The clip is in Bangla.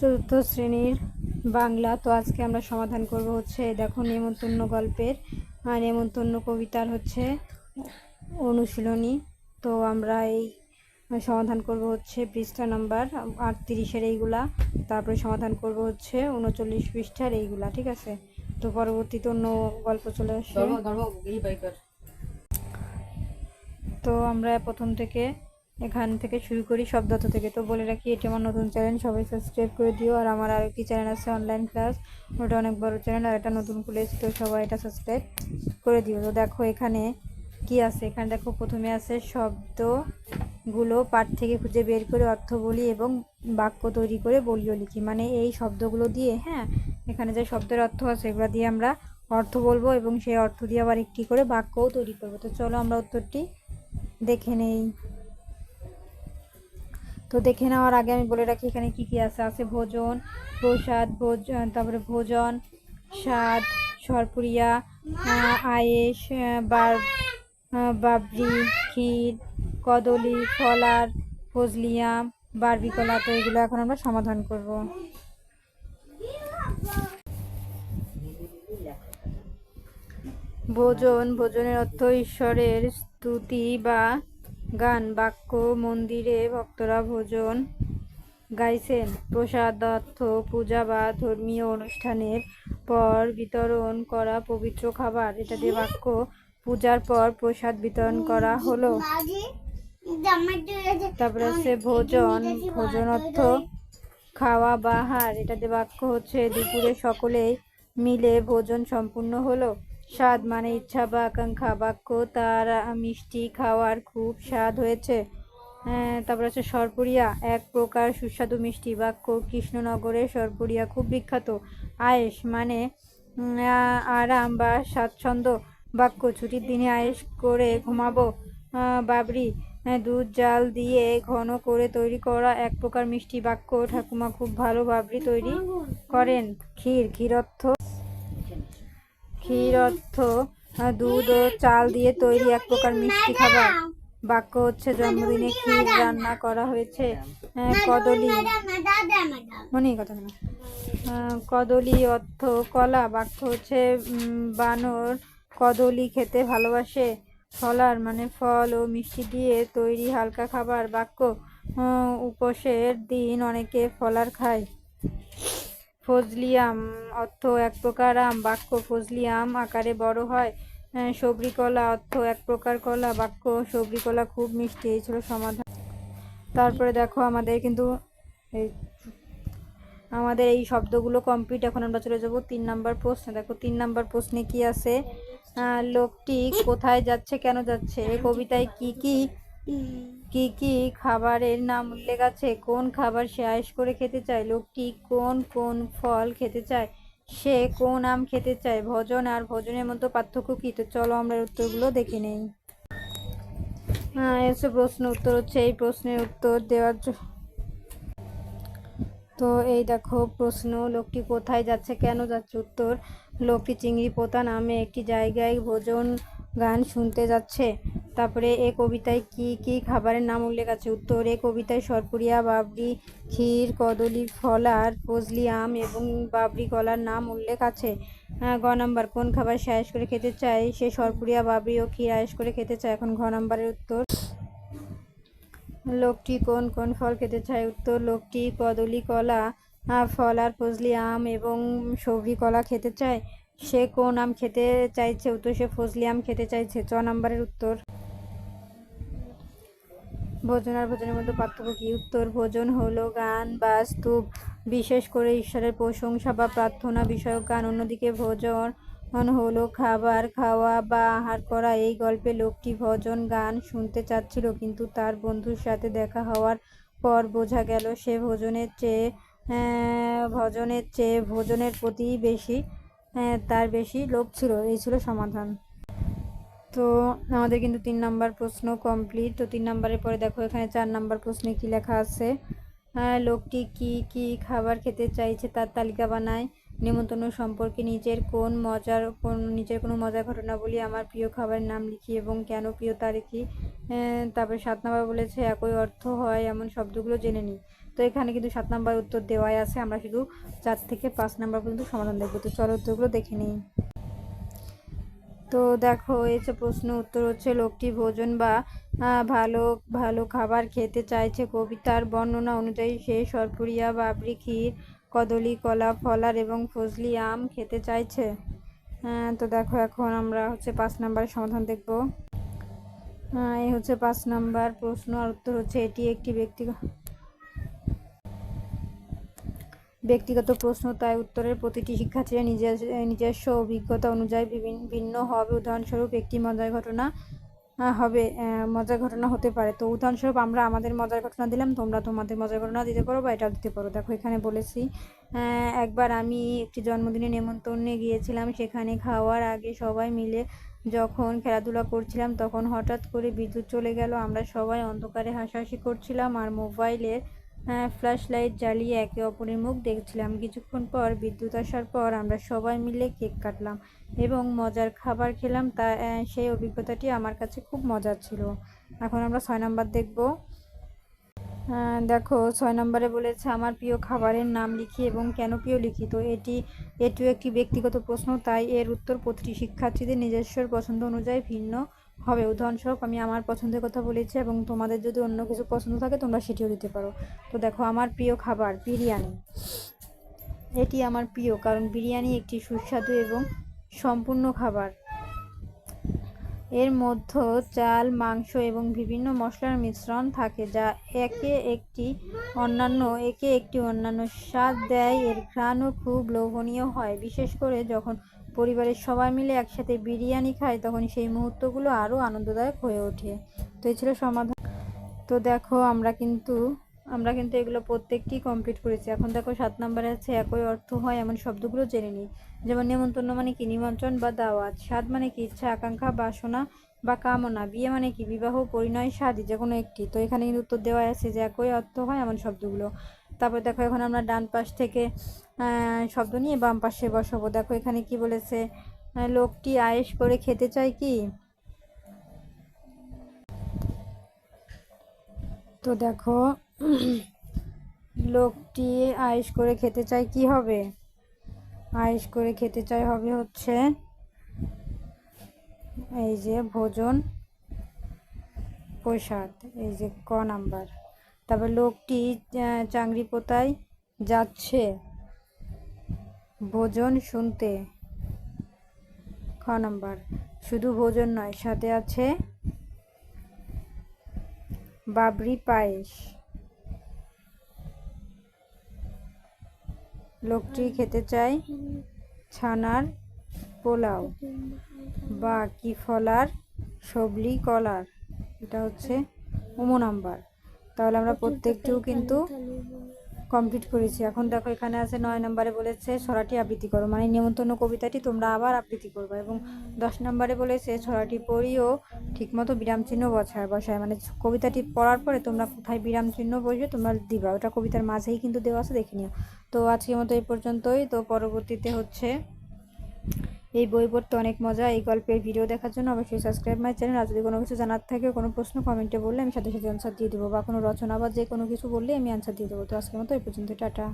চতুর্থ শ্রেণির বাংলা। তো আজকে আমরা সমাধান করব হচ্ছে দেখো নেমন্তন্ন গল্পের। আর নেমন্তন্ন কবিতার হচ্ছে অনুশীলনী। তো আমরা এই সমাধান করব হচ্ছে পৃষ্ঠা নাম্বার আটত্রিশের এইগুলা। তারপরে সমাধান করব হচ্ছে উনচল্লিশ পৃষ্ঠার এইগুলা ঠিক আছে? তো পরবর্তীতে অন্য গল্প চলে বাইকার তো আমরা প্রথম থেকে এখান থেকে শুরু করি শব্দত থেকে। তো বলে রাখি, এটি আমার নতুন চ্যানেল সবাই সাবস্ক্রাইব করে দিও। আর আমার আর একটি চ্যানেল আছে অনলাইন ক্লাস ওটা অনেক বড় চ্যানেল আর এটা নতুন খুলেছি তো সবাই এটা সাবস্ক্রাইব করে দিও। তো দেখো এখানে কি আছে? এখানে দেখো প্রথমে আছে শব্দগুলো পাঠ থেকে খুঁজে বের করে অর্থ বলি এবং বাক্য তৈরি করে বলিও লিখি। মানে এই শব্দগুলো দিয়ে হ্যাঁ? এখানে যে শব্দের অর্থ আছে, এগুলো দিয়ে আমরা অর্থ বলব এবং সেই অর্থ দিয়ে আবার একটি করে বাক্যও তৈরি করব। তো চলো আমরা উত্তরটি দেখে নেই। তো দেখে নেওয়ার আগে আমি বলে রাখি এখানে কি কি আছে? আছে ভোজন, প্রসাদ, ভোজ তারপরে ভোজন, স্বাদ, সরপুরিয়া আয়েস বার বাবরি, ক্ষীর, কদলি, ফলার ফজলিয়াম বারবিকলা, তো এগুলো এখন আমরা সমাধান করব। ভোজন, ভোজনের অর্থ ঈশ্বরের স্তুতি বা গান, বাক্য, মন্দিরে ভক্তরা ভোজন গাইছেন। প্রসাদ অর্থ পূজা বা ধর্মীয় অনুষ্ঠানের পর বিতরণ করা পবিত্র খাবার। এটা দিয়ে বাক্য, পূজার পর প্রসাদ বিতরণ করা হলো। তারপরে হচ্ছে ভোজন ভোজন অর্থ খাওয়া বা আহার। এটাতে বাক্য হচ্ছে, দুপুরে সকলেই মিলে ভোজন সম্পূর্ণ হলো। স্বাদ মানে ইচ্ছা বা আকাঙ্ক্ষা। বাক্য তার মিষ্টি খাওয়ার খুব স্বাদ হয়েছে। হ্যাঁ, তারপরে আছে সরপুরিয়া। এক প্রকার সুস্বাদু মিষ্টি। বাক্য কৃষ্ণনগরে সরপুরিয়া খুব বিখ্যাত। আয়েস মানে আরাম বা স্বাচ্ছন্দ্য। বাক্য ছুটির দিনে আয়েস করে ঘুমাবো। বাবরি দুধ জাল দিয়ে ঘন করে তৈরি করা এক প্রকার মিষ্টি। বাক্য ঠাকুমা খুব ভালো বাবরি তৈরি করেন। ক্ষীর ক্ষীর অর্থ ক্ষীর অর্থ দুধ ও চাল দিয়ে তৈরি এক প্রকার মিষ্টি খাবার। বাক্য হচ্ছে, জন্মদিনে ক্ষীর রান্না করা হয়েছে কদলি। মনে কথা কদলি অর্থ কলা। বাক্য হচ্ছে বানর কদলি খেতে ভালোবাসে। ফলার মানে ফল ও মিষ্টি দিয়ে তৈরি হালকা খাবার। বাক্য উপোসের দিন অনেকে ফলার খায়। ফজলিয়াম অর্থ এক প্রকার আম বাক্য ফজলিয়াম আকারে বড় হয়। আহ, সবরি কলা অর্থ এক প্রকার কলা বাক্য সবরি কলা খুব মিষ্টি এই ছিল সমাধান। তারপরে দেখো আমাদের কিন্তু এই আমাদের এই শব্দগুলো কমপ্লিট এখন আমরা চলে যাব তিন নাম্বার প্রশ্নে। দেখো তিন নাম্বার প্রশ্নে কি আছে? লোকটি কোথায় যাচ্ছে কেন যাচ্ছে? এই কবিতায় কি কি কি কি খাবারের নাম উল্লেখ আছে? কোন খাবার সে আয়েশ করে খেতে চায়? লোকটি কোন কোন ফল খেতে চায়? সে কোন আম খেতে চায়? ভজন আর ভোজনের মধ্যে পার্থক্য কী? তো চলো আমরা উত্তরগুলো দেখে নেই। হ্যাঁ এসে প্রশ্ন উত্তর হচ্ছে, এই প্রশ্নের উত্তর দেওয়ার তো এই দেখো প্রশ্ন, লোকটি কোথায় যাচ্ছে, কেন যাচ্ছে? উত্তর, লোকটি চিংড়ি পোতা নামে একটি জায়গায় ভোজন গান শুনতে যাচ্ছে। তারপরে এ কবিতায় কি কি খাবারের নাম উল্লেখ আছে? উত্তর, এ কবিতায় সরপুরিয়া, বাবরি, ক্ষীর, কদলি ফলার ফজলি, আম এবং বাবরি কলার নাম উল্লেখ আছে। গ নাম্বার, কোন খাবার সে আয়েশ করে খেতে চায়? সে সরপুরিয়া, বাবরি ও ক্ষীর আয়েশ করে খেতে চায়। এখন ঘ নাম্বারের উত্তর। লোকটি কোন কোন ফল খেতে চায়? উত্তর, লোকটি কদলি কলা ফল আর ফজলি, আম এবং সবরি কলা খেতে চায়। সে কোন আম খেতে চাইছে? উত্তর, সে ফজলি আম খেতে চাইছে। চ নাম্বারের উত্তর। ভোজন আর ভোজনের মধ্যে পার্থক্য কি? উত্তর, ভোজন হলো গান বা স্তূপ বিশেষ করে ঈশ্বরের প্রশংসা বা প্রার্থনা বিষয়ক গান। অন্যদিকে ভোজন হলো খাবার, খাওয়া বা আহার করা। এই গল্পে লোকটি ভজন গান শুনতে চাচ্ছিল, কিন্তু তার বন্ধুর সাথে দেখা হওয়ার পর বোঝা গেল সে ভোজনের চেয়ে ভজনের চেয়ে ভোজনের প্রতি বেশি তার বেশি লোভ ছিল এই ছিল সমাধান। তো আমাদের কিন্তু তিন নাম্বার প্রশ্ন কমপ্লিট তো তিন নাম্বারের পরে দেখো এখানে চার নাম্বার প্রশ্নে কি লেখা আছে? আহ, লোকটি কি কি খাবার খেতে চাইছে তার তালিকা বানায়। নিমন্ত্রণ সম্পর্কে নিজের কোন মজার কোন নিজের কোনো মজার ঘটনা বলি আমার প্রিয় খাবারের নাম লিখি এবং কেন প্রিয় তা লিখি। তারপরে সাত নাম্বার বলেছে একই অর্থ হয় এমন শব্দগুলো জেনে নিই তো এখানে কিন্তু সাত নাম্বার উত্তর দেওয়াই আছে। আমরা শুধু চার থেকে পাঁচ নাম্বার পর্যন্ত সমাধান দেখব। তো চলো উত্তরগুলো দেখে নিই। তো দেখো, এই যে প্রশ্ন উত্তর হচ্ছে, লোকটি ভোজন বা ভালো ভালো খাবার খেতে চাইছে। কবিতার বর্ণনা অনুযায়ী সে সরপুরিয়া, বাবরি, ক্ষীর, কদলি, কলা, ফলার এবং ফজলি আম খেতে চাইছে। তো দেখো এখন আমরা হচ্ছে পাঁচ নাম্বারের সমাধান দেখব। এই হচ্ছে পাঁচ নাম্বার প্রশ্ন। আর উত্তর হচ্ছে, এটি একটি ব্যক্তিগত ব্যক্তিগত প্রশ্ন, তাই উত্তরের প্রতিটি শিক্ষার্থীর নিজের, নিজস্ব অভিজ্ঞতা অনুযায়ী বিভিন্ন ভিন্ন হবে। উদাহরণস্বরূপ, একটি মজার ঘটনা হবে মজার ঘটনা হতে পারে। তো উদাহরণস্বরূপ, আমরা আমাদের মজার ঘটনা দিলাম, তোমরা তোমাদের মজার ঘটনা দিতে পারো বা এটাও দিতে পারো। দেখো, এখানে বলেছি একবার আমি একটি জন্মদিনে নেমন্তন্নে গিয়েছিলাম, সেখানে খাওয়ার আগে সবাই মিলে যখন খেলাধুলা করছিলাম, তখন হঠাৎ করে বিদ্যুৎ চলে গেল। আমরা সবাই অন্ধকারে হাসাহাসি করছিলাম আর মোবাইলের ফ্ল্যাশ লাইট জ্বালিয়ে একে অপরের মুখ দেখছিলাম। কিছুক্ষণ পর বিদ্যুৎ আসার পর আমরা সবাই মিলে কেক কাটলাম এবং মজার খাবার খেলাম। তা সেই অভিজ্ঞতাটি আমার কাছে খুব মজার ছিল। এখন আমরা ছয় নম্বর দেখব। দেখো, ছয় নম্বরে বলেছে, আমার প্রিয় খাবারের নাম লিখি এবং কেন প্রিয় লিখি? তো এটি, এটিও একটি ব্যক্তিগত প্রশ্ন, তাই এর উত্তর প্রতিটি শিক্ষার্থীদের নিজস্ব পছন্দ অনুযায়ী ভিন্ন হবে। উদাহরণস্বরূপ, আমি আমার পছন্দের কথা বলেছি এবং তোমাদের যদি অন্য কিছু পছন্দ থাকে, তোমরা সেটিও দিতে পারো। তো দেখো, আমার প্রিয় খাবার বিরিয়ানি। এটি আমার প্রিয়, কারণ বিরিয়ানি একটি সুস্বাদু এবং সম্পূর্ণ খাবার। এর মধ্যে চাল, মাংস এবং বিভিন্ন মশলার মিশ্রণ থাকে, যা একে একটি অন্যান্য, একে একটি অন্যান্য স্বাদ দেয়। এর ঘ্রাণও খুব লোভনীয় হয়, বিশেষ করে যখন পরিবারের সবাই মিলে একসাথে বিরিয়ানি খায়, তখন সেই মুহূর্তগুলো আরও আনন্দদায়ক হয়ে ওঠে। তো এই ছিল সমাধান। তো দেখো, আমরা কিন্তু আমরা কিন্তু এগুলো প্রত্যেকটি কমপ্লিট করেছি। এখন দেখো, সাত নম্বরে আছে, একই অর্থ হয়, এমন শব্দগুলো জেনে নিই। যেমন, নেমন্তন্ন মানে কি? নিমন্ত্রণ বা দাওয়াত। স্বাদ মানে কি? ইচ্ছা, আকাঙ্ক্ষা, বাসনা বা কামনা। বিয়ে মানে কি? বিবাহ, পরিণয়, স্বাদী যে কোনো একটি। তো এখানে কিন্তু উত্তর দেওয়া আছে যে, একই অর্থ হয়, এমন শব্দগুলো। তারপর দেখো এখন আমরা ডান পাশ থেকে শব্দ নিয়ে বাম পাশে বসাবো। দেখো এখানে কি বলেছে লোকটি আয়েশ করে খেতে চায় কি? তো দেখো, লোকটি আয়েশ করে খেতে চায় কি হবে? আয়েস করে খেতে চায় হবে হচ্ছে, এই যে ভোজন প্রসাদ, এই যে ক নাম্বার। তারপর লোকটি আহ, চাংরি পোতায় যাচ্ছে ভোজন শুনতে। খ নাম্বার শুধু ভোজন নয় সাথে আছে বাবরি পায়েস। লোকটি খেতে চায় ছানার পোলাও বা কি ফলার সবলি কলার। এটা হচ্ছে উমো নাম্বার। তাহলে আমরা প্রত্যেকটিও কিন্তু কমপ্লিট করেছি। এখন দেখো এখানে আছে নয় নম্বরে বলেছে ছড়াটি আবৃত্তি করো। মানে নিমন্ত্রণ কবিতাটি তোমরা আবার আবৃত্তি করবে এবং দশ নম্বরে বলেছে ছড়াটি পড়িও ঠিকমতো বিরাম চিহ্ন বসায়। বসায় মানে কবিতাটি পড়ার পরে তোমরা কোথায় বিরাম চিহ্ন বসবে তোমরা দিবা ওটা কবিতার মাঝেই কিন্তু দেওয়া আছে দেখে নিও। তো আজকের মতো এই পর্যন্তই। তো পরবর্তীতে হচ্ছে এই বই পড়তে অনেক মজা, এই গল্পের ভিডিও দেখার জন্য অবশ্যই সাবস্ক্রাইব মাই চ্যানেল আর যদি কোনো কিছু জানার থাকে, কোনো প্রশ্ন কমেন্টে বললে আমি সাথে সাথে অ্যান্সার দিয়ে দেবো। বা কোনো রচনা বা যে কোনো কিছু বললে আমি অ্যান্সার দিয়ে দেবো। তো আজকের মতো এই পর্যন্ত, টাটা।